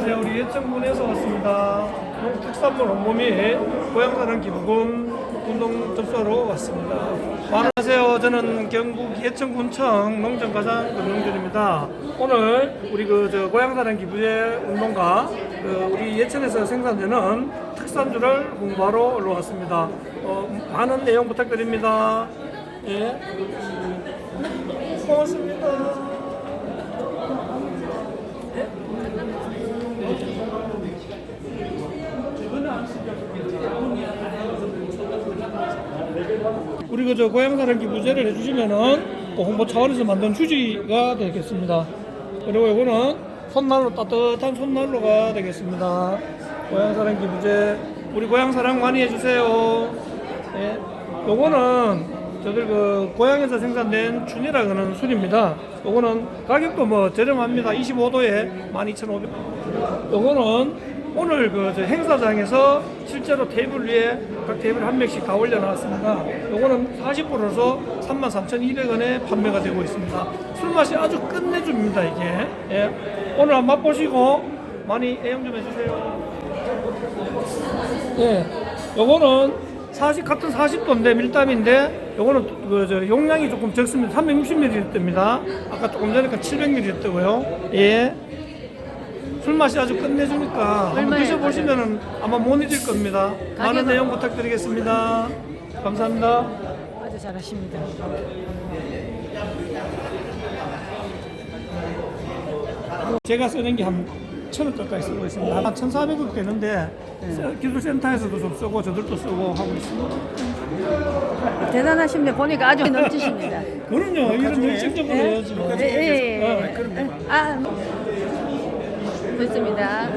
안녕하세요. 우리 예천군에서 왔습니다. 농특산물 온몸이 고향사랑 기부금 운동 접수하러 왔습니다. 안녕하세요. 저는 경북 예천군청 농정가장 금용준입니다. 오늘 우리 그 저 고향사랑 기부제 운동가 그 우리 예천에서 생산되는 특산주를 공부하러 올라왔습니다. 어, 많은 내용 부탁드립니다. 예. 고맙습니다. 우리 그저 고향사랑 기부제를 해주시면은 또 홍보 차원에서 만든 휴지가 되겠습니다. 그리고 이거는 손난로 따뜻한 손난로가 되겠습니다. 고향사랑 기부제 우리 고향사랑 많이 해주세요. 예. 요거는 저들 그 고향에서 생산된 춘이라 하는 술입니다. 요거는 가격도 뭐 저렴합니다. 25도에 12,500. 요거는 오늘 그저 행사장에서 실제로 테이블 위에 각 테이블 한 명씩 다 올려놨습니다. 요거는 40%라서 33,200원에 판매가 되고 있습니다. 술 맛이 아주 끝내줍니다 이게. 예. 오늘 한번 맛보시고 많이 애용 좀 해주세요. 예. 요거는 40 같은 40도인데 밀담인데 요거는 그저 용량이 조금 적습니다. 360ml입니다. 아까 조금 전에 700ml였고요. 예. 술 맛이 아주 끝내주니까 한번 얼마예요, 드셔보시면은 아마 못 잊을 겁니다. 많은? 내용 부탁드리겠습니다. 감사합니다. 아주 잘하십니다. 제가 쓰는 게 한 천원 가까이 쓰고 있습니다. 한 1,400원 되는데 기술센터에서도 좀 쓰고 저들도 쓰고 하고 있습니다. 대단하십니다. 보니까 아주 넘치십니다. 그럼요. 이런 열정적으로 해야지. 뭐. 예, 예, 예. 어, 그럼요. 아, 좋습니다.